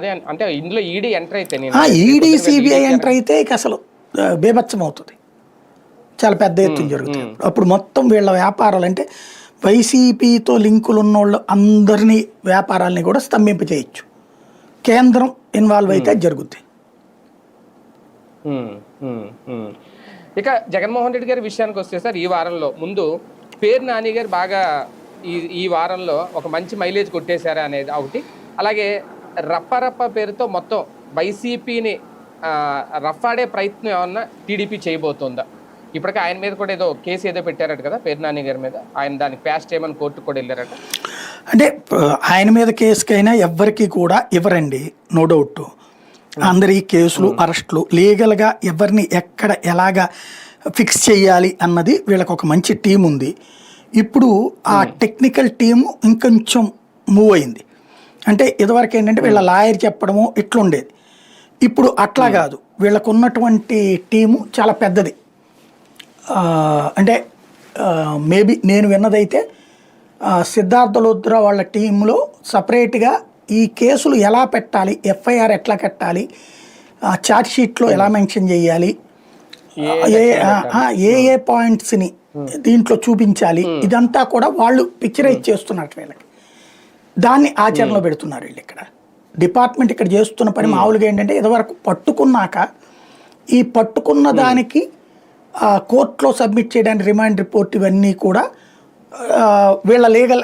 అదే అంటే ఇందులో ఈడీ ఎంటర్ అయితే ఈడీ సిబిఐ ఎంటర్ అయితే ఇక అసలు బీభత్సం అవుతుంది. చాలా పెద్ద ఎత్తున జరుగుతుంది. అప్పుడు మొత్తం వీళ్ళ వ్యాపారాలు అంటే వైసీపీతో లింకులు ఉన్నోళ్ళు అందరినీ వ్యాపారాలని కూడా స్తంభింప చేయొచ్చు. కేంద్రం ఇన్వాల్వ్ అయితే జరుగుద్ది. ఇక జగన్మోహన్ రెడ్డి గారి విషయానికి వస్తే సార్ ఈ వారంలో ముందు పేరు నాని గారు బాగా ఈ ఈ వారంలో ఒక మంచి మైలేజ్ కొట్టేశారా అనేది ఒకటి. అలాగే రప్పరప్ప పేరుతో మొత్తం వైసీపీని రఫాడే ప్రయత్నం ఏమన్నా టీడీపీ చేయబోతుందా? ఇప్పటికే ఆయన మీద కూడా ఏదో కేసు ఏదో పెట్టారట కదా పేరు నాని గారి మీద. ఆయన దానికి ప్యాస్ చేయమని కోర్టుకు కూడా వెళ్ళారట? అంటే ఆయన మీద కేసుకైనా ఎవ్వరికి కూడా ఇవ్వరండి నో డౌట్ అందరి కేసులు అరెస్టులు లీగల్గా ఎవరిని ఎక్కడ ఎలాగా ఫిక్స్ చేయాలి అన్నది వీళ్ళకి ఒక మంచి టీం ఉంది. ఇప్పుడు ఆ టెక్నికల్ టీము ఇంకొంచెం మూవ్ అయింది. అంటే ఇదివరకు ఏంటంటే వీళ్ళ లాయర్ చెప్పడము ఇట్లుండేది ఇప్పుడు అట్లా కాదు. వీళ్ళకు ఉన్నటువంటి టీము చాలా పెద్దది. అంటే మేబీ నేను విన్నదైతే సిద్ధార్థ లుద్ర వాళ్ళ టీంలో సపరేట్గా ఈ కేసులు ఎలా పెట్టాలి ఎఫ్ఐఆర్ ఎట్లా కట్టాలి చార్ట్ షీట్లో ఎలా మెన్షన్ చేయాలి ఏ ఏ ఏ పాయింట్స్ని దీంట్లో చూపించాలి. ఇదంతా కూడా వాళ్ళు పిక్చరైజ్ చేస్తున్నారు వీళ్ళకి. దాన్ని ఆచరణలో పెడుతున్నారు వీళ్ళు ఇక్కడ. డిపార్ట్మెంట్ ఇక్కడ చేస్తున్న పని మామూలుగా ఏంటంటే ఇదివరకు పట్టుకున్నాక ఈ పట్టుకున్న దానికి కోర్టులో సబ్మిట్ చేయడానికి రిమాండ్ రిపోర్ట్ ఇవన్నీ కూడా వీళ్ళ లీగల్